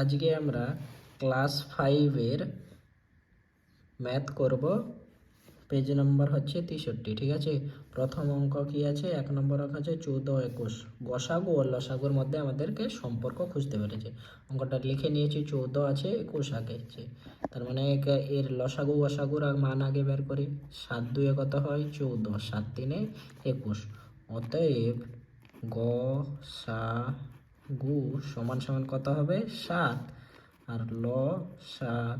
আজকে আমরা ক্লাস ফাইভের ম্যাথ করব। পেজ নম্বর হচ্ছে তেষট্টি, ঠিক আছে? প্রথম অঙ্ক কি আছে? এক নম্বর অঙ্ক আছে চৌদ্দ একুশ। গসাগু ও লসাগুর মধ্যে আমাদেরকে সম্পর্ক খুঁজতে পেরেছে। অঙ্কটা লিখে নিয়েছি, চৌদ্দ আছে, একুশ আগে আছে। তার মানে এর লসাগু, গসাগুর মান আগে বের করি। সাত দুয়ে কত হয়? চৌদ্দ। সাত তিনে একুশ। অতএব গ, সা গু সমান সমান কত হবে? সাত। আর ল সা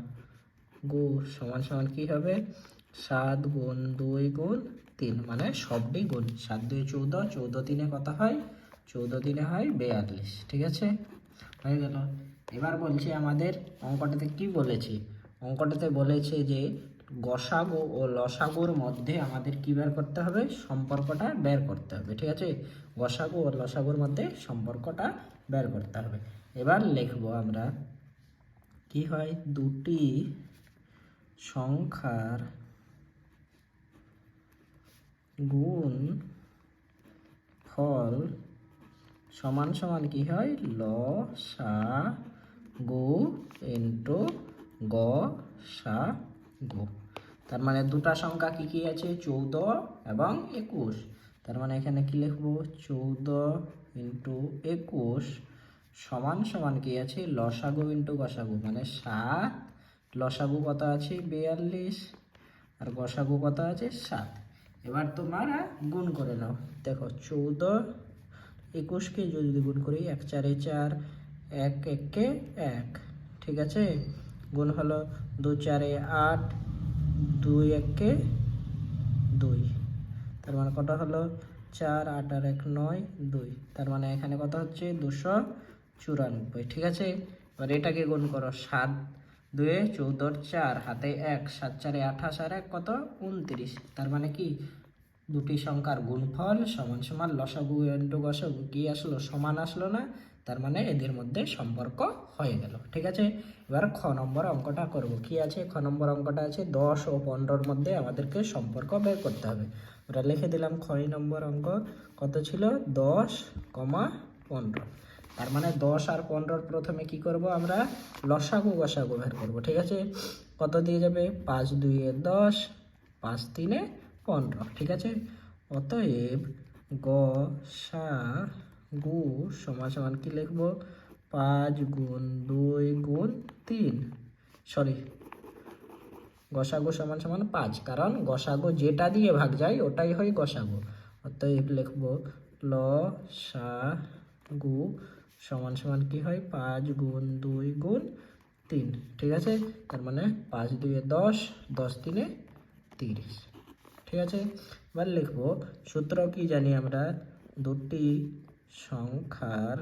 গু সমান সমান কি হবে? সাত গুণ দুই গুণ তিন মানে সবটি গুণ। সাত দুই চৌদ্দ চৌদ্দ তিনে কত হয়? চৌদ্দ তিনে হয় বেয়াল্লিশ, ঠিক আছে? হয়ে গেল। এবার বলছি আমাদের অঙ্কটাতে কি বলেছি? অঙ্কটাতে বলেছে যে গসাগু ও লসাগুর মধ্যে আমাদের কি বের করতে হবে? সম্পর্কটা বের করতে হবে, ঠিক আছে? গসাগু ও লসাগুর মধ্যে সম্পর্কটা বের করতে হবে। এবার লিখব আমরা কি হয়? দুটি সংখ্যার গুণ ফল সমান সমান কি হয়? ল সা গু ইন্টু গ সা গু তার মানে দুটা সংখ্যা কি কি আছে? চৌদ্দ এবং একুশ। তার মানে এখানে কি লিখব? চৌদ্দ ইন্টু একুশ সমান সমান কি আছে? লসাগু ইন্টু গসাগু। মানে সাত। লসাগু কত আছে? বিয়াল্লিশ। আর গসাগু কত আছে? সাত। এবার তোমরা গুণ করে নাও। দেখো, চৌদ্দ একুশকে যদি গুণ করি, এক, চারে চার, এক এককে এক। ঠিক আছে? গুণ হলো দু, চারে আট দুই এককে দুই। তার মানে কত হলো? চার, আট আর এক, নয়, দুই। তার মানে এখানে কত হচ্ছে? দুশো চুরানব্বই। ঠিক আছে? এবার এটাকে গুণ করো, সাত। দুয়ে চৌদ্দর চার, হাতে এক। সাত চারে আঠাশ আর এক কত? উনত্রিশ। তার মানে কি? দুটি সংখ্যার গুণফল সমান সমান লসাগু ইন্টু গসাগু। কি আসলো? সমান আসলো না? তার মানে এদের মধ্যে সম্পর্ক হয়ে গেল। ঠিক আছে? এবার খ নম্বর অঙ্কটা করব। কি আছে? খ নম্বর অঙ্কটা আছে, দশ ও পনেরোর মধ্যে আমাদেরকে সম্পর্ক বের করতে হবে। ওটা লিখে দিলাম ছয় নম্বর অঙ্ক। কত ছিল? দশ কমা পনেরো। তার মানে দশ আর পনেরোর প্রথমে কি করব আমরা? লসাগু গসাগু বের করব। ঠিক আছে? কত দিয়ে যাবে? পাঁচ দুইয়ে দশ, পাঁচ তিনে পনেরো। ঠিক আছে? অতএব গ সা গু সমান সমান কি লিখব? পাঁচ গুণ দুই গুণ তিন। সরি গসাগু সমান সমান পাঁচ। কারণ গসাগু যেটা দিয়ে ভাগ যায়, ওটাই হয় গসাগু। অতএব লিখব ল সা গু সমান সমান কি হয়? পাঁচ গুণ দুই গুণ তিন। ঠিক আছে? তার মানে পাঁচ দুইয়ে দশ দশ তিনে তিরিশ। ঠিক আছে? এবার লিখব সূত্র কি জানি আমরা? দুটি সংখ্যার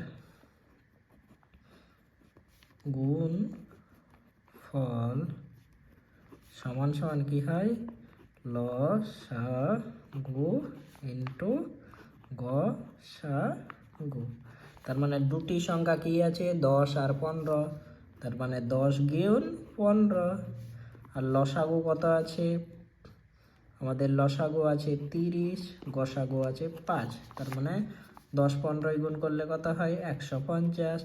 গুণ ফল সমান সমান কি হয়? ল, সা, গু ইন্টু গ, সা, গু। তার মানে দুটি সংখ্যা কি আছে? দশ আর পনেরো। তার মানে দশ গুণ পনেরো। আর লসাগু কত আছে? আমাদের লসাগু আছে তিরিশ, গসাগু আছে পাঁচ। তার মানে দশ পনেরোই গুণ করলে কত হয়? একশো পঞ্চাশ।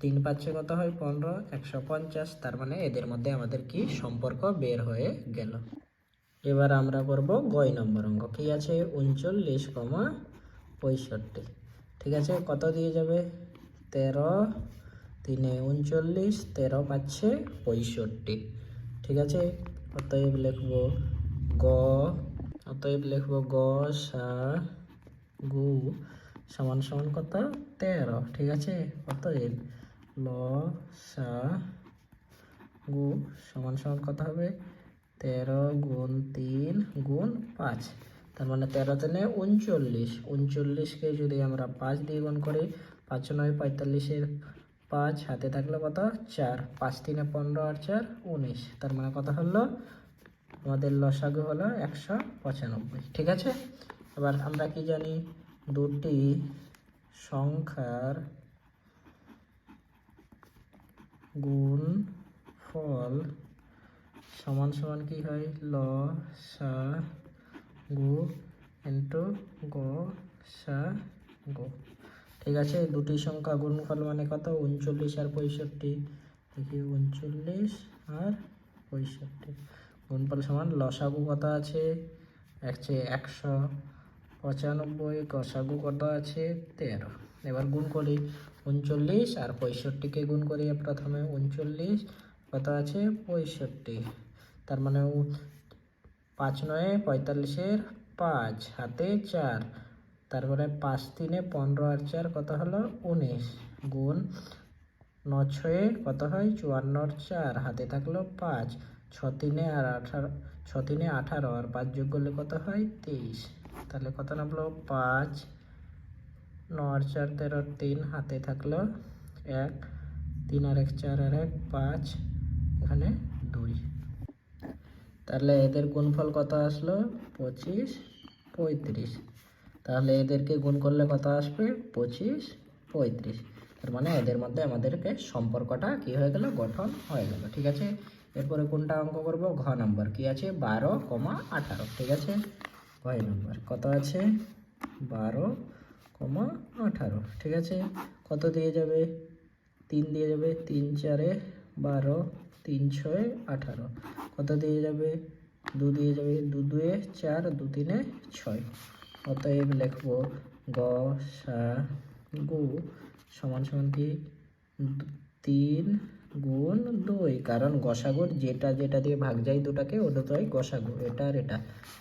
তিন পাঁচে কত হয়? পনেরো। একশো পঞ্চাশ। তার মানে এদের মধ্যে আমাদের কি সম্পর্ক বের হয়ে গেল। এবার আমরা করব গয় নম্বর অঙ্ক। কি আছে? উনচল্লিশ কমা পঁয়ষট্টি। ঠিক আছে? কত দিয়ে যাবে? তেরো। তিনে উনচল্লিশ। তেরো পাচ্ছে পঁয়ষট্টি। ঠিক আছে? অতএব লিখব গ। অতএব লিখব গ সা গু সমান সমান কত? তেরো। ঠিক আছে? কত এল ল, সা, গু সমান সমান কত হবে? তেরো গুণ তিন গুণ পাঁচ। তার মানে তেরো তিনে উনচল্লিশ। উনচল্লিশকে যদি আমরা পাঁচ দিয়ে গুণ করি পাঁচ নয়, পঁয়তাল্লিশের পাঁচ হাতে থাকলে কত? চার। পাঁচ তিনে পনেরো আর চার, উনিশ। তার মানে কত হলো? আমাদের লসাগু হলো একশো পঁচানব্বই। ঠিক আছে? এবার আমরা কি জানি? দুটি সংখ্যার গুণ ফল সমান সমান কি হয়? ল, সা, গু ইন্টু গ, সা, গু। ঠিক আছে? দুটি সংখ্যা গুণফল মানে কত? উনচল্লিশ আর পঁয়ষট্টি। দেখি, উনচল্লিশ আর পঁয়ষট্টি। গুণফল সমান লসাগু কত আছে? আছে একশো। পঁচানব্বই গসাগু কত আছে? তেরো। এবার গুণ করি। উনচল্লিশ আর পঁয়ষট্টিকে গুণ করি প্রথমে। উনচল্লিশ কত আছে? পঁয়ষট্টি। তার মানে পাঁচ নয়ে পঁয়তাল্লিশের পাঁচ, হাতে চার। তারপরে পাঁচ তিনে পনেরো আর চার কত হলো? উনিশ। গুণ ন ছয়ে কত হয়? চুয়ান্নর চার। হাতে থাকল পাঁচ। ছ তিনে আর আঠারো, ছ তিনে আঠারো আর পাঁচ যোগ করলে কত হয়? তেইশ। তাহলে কত নামলো? পাঁচ। ন আর চার, তেরো, তিন, হাতে থাকল এক। তিন আর এক, চার আর এক, পাঁচ। এখানে দুই। তাহলে এদের গুণফল কত আসলো? পঁচিশ, পঁয়ত্রিশ। তাহলে এদেরকে গুণ করলে কত আসবে? পঁচিশ, পঁয়ত্রিশ। তার মানে এদের মধ্যে আমাদেরকে সম্পর্কটা কি হয়ে গেল? গঠন হয়ে গেল। ঠিক আছে? এরপরে কোনটা অঙ্ক করব? ঘ নম্বর। কি আছে? বারো, কমা আঠারো। ঠিক আছে? ঘয় নম্বর কত আছে? বারো কমা আঠারো। ঠিক আছে? কত দিয়ে যাবে? তিন দিয়ে যাবে। তিন চারে বারো, তিন ছয়, আঠারো। কত দিয়ে যাবে? দু দিয়ে যাবে। দু দুয়ে চার, দু তিনে ছয়। অতএব লিখব গ, সা, গু সমান সমান তিন গুণ দুই, কারণ গসাগুর যেটা যেটা দিয়ে ভাগ যায় দুটাকে, ওটা তো গসাগু এটা আর এটা।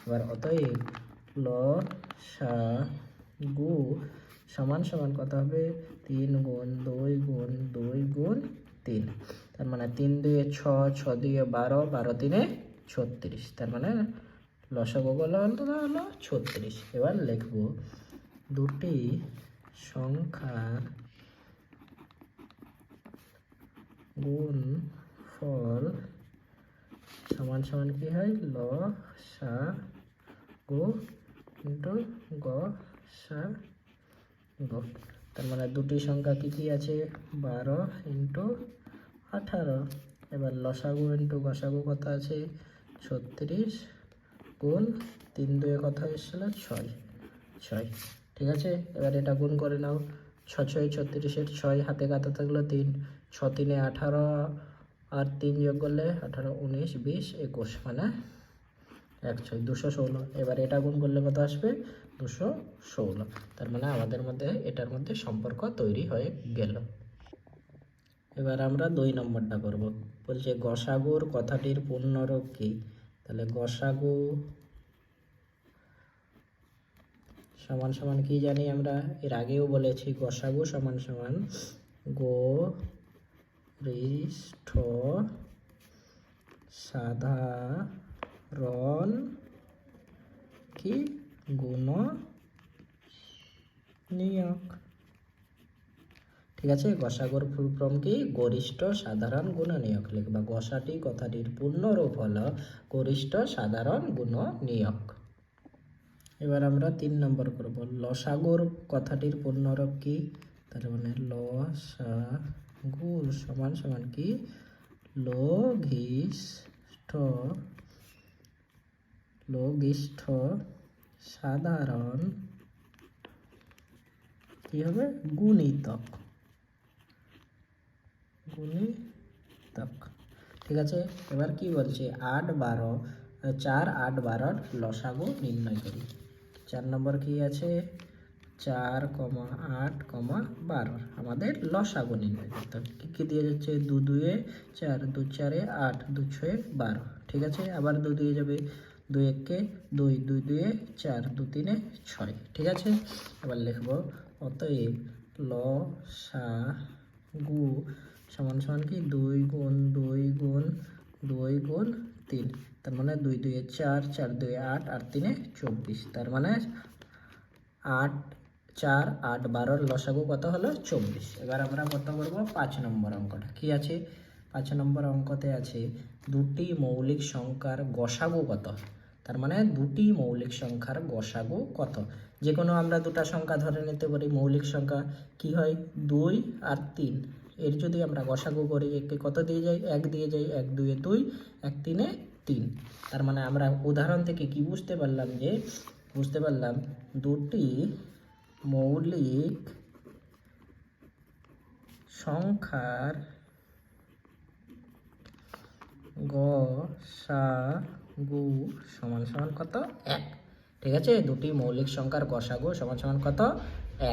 এবার অতএব ল, সা, গু সমান সমান কত হবে? তিন গুণ দুই গুণ দুই গুণ তিন। তার মানে তিন দুয়ে ছ ছ দুয়ে বারো বারো তিনে ছত্রিশ। তার মানে লসাগু হলো হলো ছত্রিশ। এবার লিখব দুটি সংখ্যার গুণ ফল সমান সমান কি হয়? ল, সা, গু ইন্টু গ, সা, গো। তার মানে দুটি সংখ্যা কি কি আছে? বারো ইন্টু আঠারো। এবার লসাগু ইন্টু গসাগু কত আছে? ছত্রিশ গুণ তিন দুয়ে কত এসেছিল? ছয়। ছয়। ঠিক আছে? এবার এটা গুণ করে নাও। ছ ছয় ছত্রিশের ছয়, হাতে কাটা থাকল তিন। ছ তিনে আঠারো আর তিন যোগ করলে আঠারো, উনিশ, বিশ, একুশ মানে এক, ছয়, দুশো ষোলো। এবার এটা গুণ করলে কত আসবে? দুশো ষোলো। তার মানে আমাদের মধ্যে, এটার মধ্যে সম্পর্ক তৈরি হয়ে গেল। এবার আমরা দুই নম্বরটা করব। বলছে, গসাগুর কথাটির পূর্ণরূপ কী? তাহলে গসাগু সমান সমান কি জানি আমরা? এর আগেও বলেছি, গসাগু সমান সমান গো রিষ্ঠ সাধারণ কি গুণ নিয়োগ ঠিক আছে, গসাগর ফুল কি? গরিষ্ঠ সাধারণ গুণ নিয়োগ লিখবা। গসাটি কথাটির পূর্ণরূপ হলো গরিষ্ঠ সাধারণ গুণ নিয়োগ এবার আমরা তিন নম্বর করব। লসাগুর কথাটির পূর্ণরূপ কি? তার মানে ল সা গু সমান সমান কি? লঘিষ্ঠ লঘিষ্ঠ, সাধারণ, কি হবে? গুণিতক। গুণিতক। ঠিক আছে, এবার কি বলছে? আট বারো, চার আট বারোর লসাগু নির্ণয় করি। চার নম্বর কি আছে? চার কমা আট কমা বারো। আমাদের লসাগু নির্ণয় করতে হবে কী কী দিয়ে যাচ্ছে? দু, দুয়ে চার, দু, চারে আট, দু, ছয়ে বারো। ঠিক আছে? আবার দু দুয়ে যাবে। দুই এককে দুই দুই, দুয়ে চার, দু, তিনে ছয়। ঠিক আছে? এবার লিখব, অতএব ল সা গু সমান সমান কি? দুই গুণ দুই গুণ দুই গুণ তিন। তার মানে দুই, দুয়ে চার চার, দুয়ে আট, আর তিনে চব্বিশ। তার মানে আট চার আট বারোর লসাগু কত হলো? চব্বিশ। এবার আমরা কত করব? পাঁচ নম্বর অঙ্কটা। কি আছে? পাঁচ নম্বর অঙ্কতে আছে দুটি মৌলিক সংখ্যার গসাগু কত? তার মানে দুটি মৌলিক সংখ্যার গসাগু কত? যে কোনো আমরা দুটা সংখ্যা ধরে নিতে পারি। মৌলিক সংখ্যা কি হয়? দুই আর তিন। এর যদি আমরা গসাগু করি, একে কত দিয়ে যাই? এক দিয়ে যাই। এক দুয়ে দুই, এক, তিনে তিন। তার মানে আমরা উদাহরণ থেকে কি বুঝতে পারলাম যে, বুঝতে পারলাম দুটি মৌলিক সংখ্যার গ, সা, গু সমান সমান কত? এক। ঠিক আছে? দুটি মৌলিক সংখ্যার গসাগু সমান সমান কত?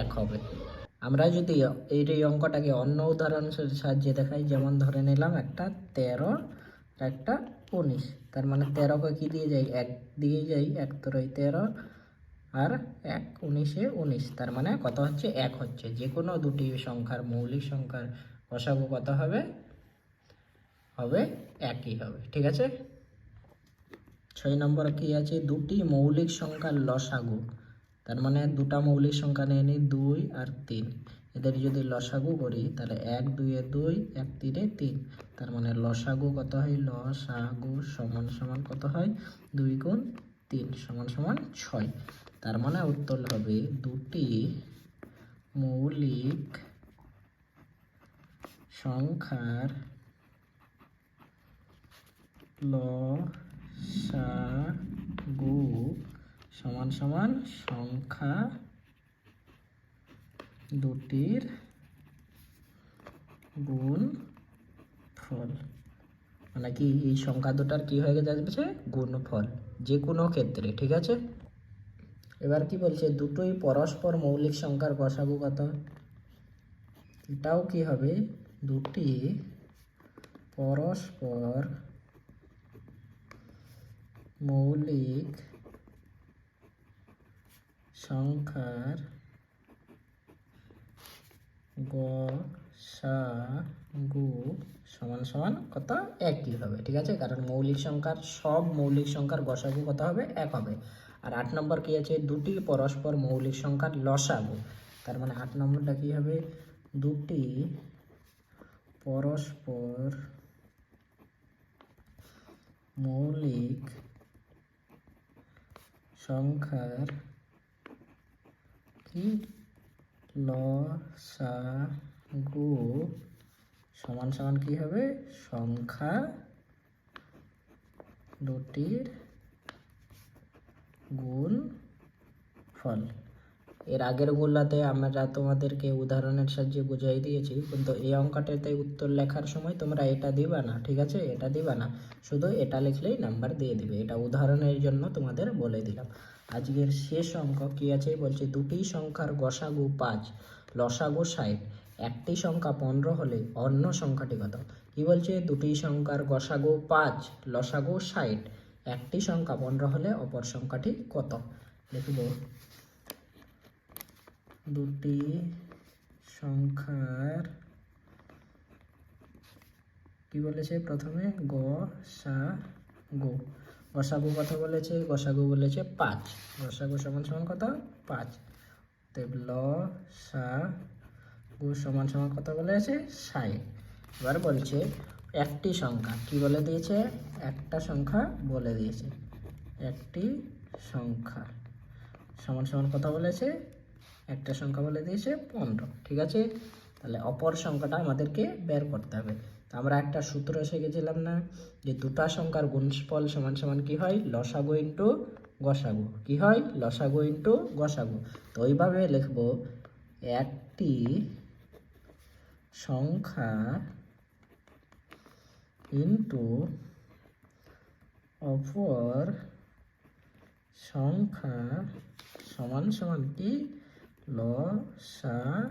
এক হবে। আমরা যদি এই অঙ্কটাকে অন্য উদাহরণের সাহায্যে দেখাই, যেমন ধরে নিলাম একটা তেরো একটা উনিশ। তার মানে তেরোকে কি দিয়ে যাই? এক দিয়ে যাই, এক তেরোই তেরো আর এক উনিশে উনিশ, তার মানে কত হচ্ছে? এক হচ্ছে। যে কোনো দুটি সংখ্যার মৌলিক সংখ্যার গসাগু কত হবে? হবে একই হবে। ঠিক আছে? ছয় নম্বর কি আছে? দুটি মৌলিক সংখ্যার লসাগু, তার মানে দুটা মৌলিক সংখ্যা নিয়ে নিই দুই আর তিন। এদের যদি লসাগু করি, তাহলে এক দুইয়ে দুই, এক তিনে তিন। তার মানে লসাগু কত হয়? লসাগু সমান সমান কত হয়? দুই গুণ তিন সমান সমান ছয়। তার মানে উত্তর হবে দুটি মৌলিক সংখ্যার ল গু সমান সমান সংখ্যা দুটির গুণ ফল মানে কি এই সংখ্যা দুটার কি হয়ে গেছে? যাচ্ছে গুণফল, যে কোনো ক্ষেত্রে, ঠিক আছে? এবার কি বলছে? দুটোই পরস্পর মৌলিক সংখ্যার গসাগু কত? এটাও কি হবে? দুটি পরস্পর মৌলিক সংখ্যার গ সা গু সমান সমান কত? একই হবে, ঠিক আছে? কারণ মৌলিক সংখ্যার সব মৌলিক সংখ্যার গসাগু কত হবে? এক হবে। আর আট নম্বর কি আছে? দুটি পরস্পর মৌলিক সংখ্যার লসাগু। তার মানে আট নম্বরটা কি হবে? দুটি পরস্পর মৌলিক সংখ্যার কি? ল সা গু সমান সমান কি হবে? সংখ্যা দুটির গুণ ফল। এর আগের গুলাতে আমরা তোমাদেরকে উদাহরণের সাহায্যে বুঝাই দিয়েছি, কিন্তু এই অঙ্কটাতে উত্তর লেখার সময় তোমরা এটা দিবা না, ঠিক আছে? এটা দিবা না। শুধু এটা লিখলেই নাম্বার দিয়ে দিবে। এটা উদাহরণের জন্য তোমাদের বলে দিলাম। আজকের শেষ অঙ্ক কি আছে? বলছে দুটি সংখ্যার গসাগু পাঁচ, লসাগু ষাট। একটি সংখ্যা পনেরো হলে অন্য সংখ্যাটি কত? কি বলছে? দুটি সংখ্যার গসাগু পাঁচ, লসাগু ষাট। একটি সংখ্যা পনেরো হলে অপর সংখ্যাটি কত? লিখব দুটি সংখ্যার কি বলেছে প্রথমে? গ, সা, গো। গসাগু কত বলেছে? গসাগু বলেছে পাঁচ। গসাগু সমান সমান কত? পাঁচ। ল, সা, গু সমান সমান কত বলেছে? ষাট। এবার বলছে একটি সংখ্যা। কি বলে দিয়েছে? একটা সংখ্যা বলে দিয়েছে। একটি সংখ্যা। সমান সমান কথা বলেছে? একটা সংখ্যা বলে দিয়েছে পনেরো। ঠিক আছে? তাহলে অপর সংখ্যাটা আমাদেরকে বের করতে হবে। তো আমরা একটা সূত্র শিখেছিলাম না যে দুটা সংখ্যার গুণফল সমান সমান কি হয়? লসাগু ইন্টু গসাগু। কি হয়? লসাগু ইন্টু গসাগু। তো ওইভাবে লিখব একটি সংখ্যা ইন্টু অপর সংখ্যা সমান সমান কি? ল, সা,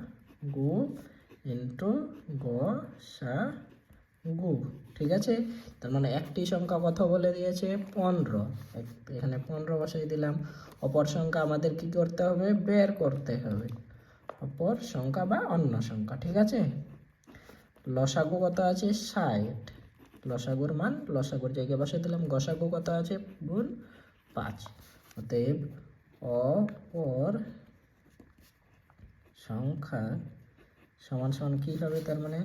গু ইন্টু গ, সা, গু। ঠিক আছে? তার মানে একটি সংখ্যা কত বলে দিয়েছে? পনেরো। এখানে পনেরো বসাই দিলাম। অপর সংখ্যা আমাদের কি করতে হবে? বের করতে হবে। অপর সংখ্যা বা অন্য সংখ্যা। ঠিক আছে? লসাগু কত আছে? ষাট। লসাগুর মান, লসাগুর জায়গায় বসে দিলাম। গসাগু কত আছে? গুণ পাঁচ। অতএব অপর সংখ্যা সমান সমান কী হবে? তার মানে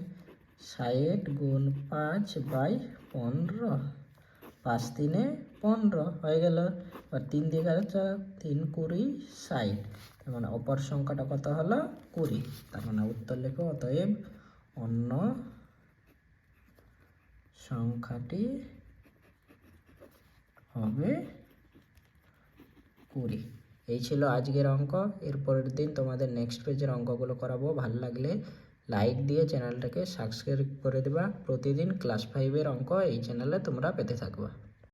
ষাট গুণ পাঁচ বাই পনেরো। পাঁচ তিনে পনেরো হয়ে গেল। আর তিন দিকে তিন কুড়ি ষাট। তার মানে অপর সংখ্যাটা কত হলো? কুড়ি। তার মানে উত্তর লেখো। অতএব অন্য সংখ্যাটি হবে কুড়ি। এই ছিল আজকের অঙ্ক। এরপরের দিন তোমাদের নেক্সট পেজের অঙ্কগুলো করাবো। ভালো লাগলে লাইক দিয়ে চ্যানেলটাকে সাবস্ক্রাইব করে দেবা। প্রতিদিন ক্লাস ফাইভের অঙ্ক এই চ্যানেলে তোমরা পেতে থাকবা।